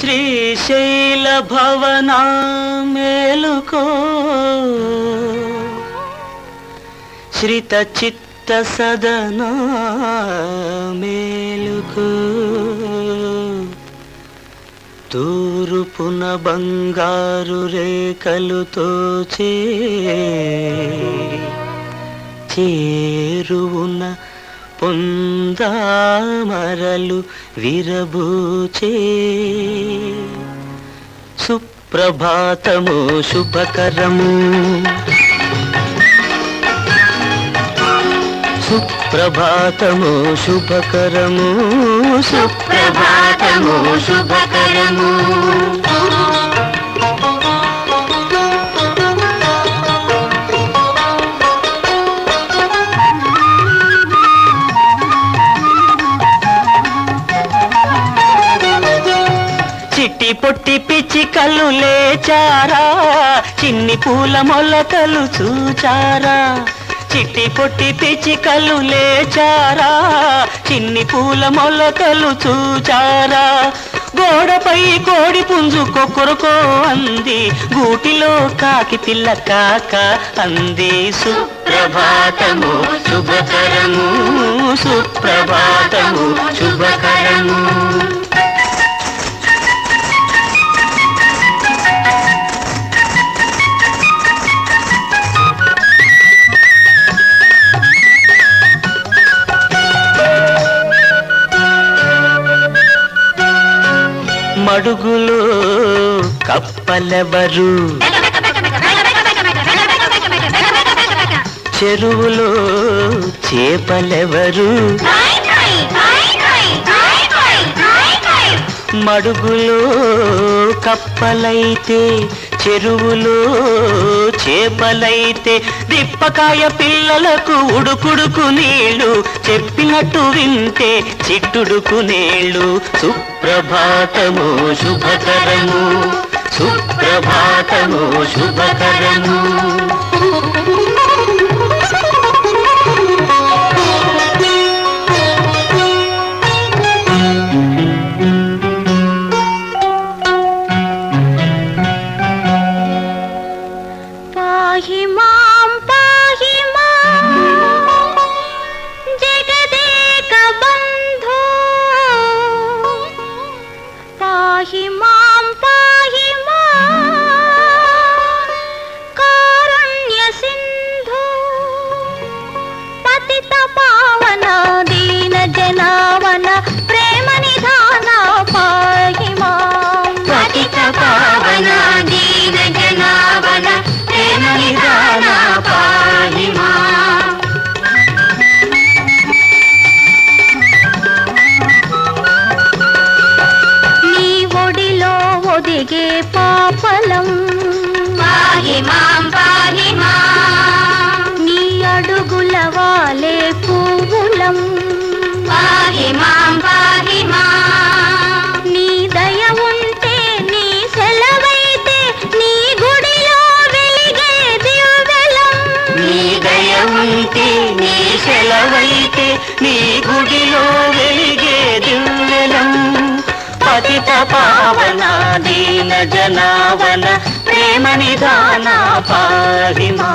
శ్రీశైల భవన మేలుకో శ్రిత చిత్త సదన మేలుకో తూరుపున బంగారు రేఖలుతో చే చేరువున పొందామరలు విరబూచే. సుప్రభాతము శుభకరము. సుప్రభాతము శుభకరము. సుప్రభాతము శుభకరము. చిట్టి పొట్టి పిచ్చికలు లేచారా? చిన్ని పూల మొలకలు చూచారా? చిట్టి పొట్టి పిచ్చికలు లేచారా? చిన్ని పూల మొలకలు చూచారా? గోడపై కోడి పుంజు కొక్కరుకో అంది. గూటిలో కాకి పిల్ల కాక అంది. సుప్రభాతము శుభకరము సుప్రభాతము శుభకరము. మడుగులో కప్పలెవరు చెరువులో చేపలెవరు? మడుగులో కప్పలైతే చెరువులో చేపలైతే దిప్పకాయ పిల్లలకు ఉడుకుడుకు నీళ్ళు చెప్పినట్టు వింటే చిట్టుడుకు నీళ్ళు. సుప్రభాతము శుభకరము సుప్రభాతము శుభకరము. மகிமா ఒదిగే పాపలం. నీ అడుగుల వాలే పువ్వులం. నీ దయ ఉంటే నీ సెలవైతే నీ గుడిలో వెలిగే దివ్వెలం నీ దయ ఉంటే నీ సెలవైతే నీ గుడిలో వెలిగే పతిత పవన దీన జనావన ప్రేమ నిధాన పారిమా.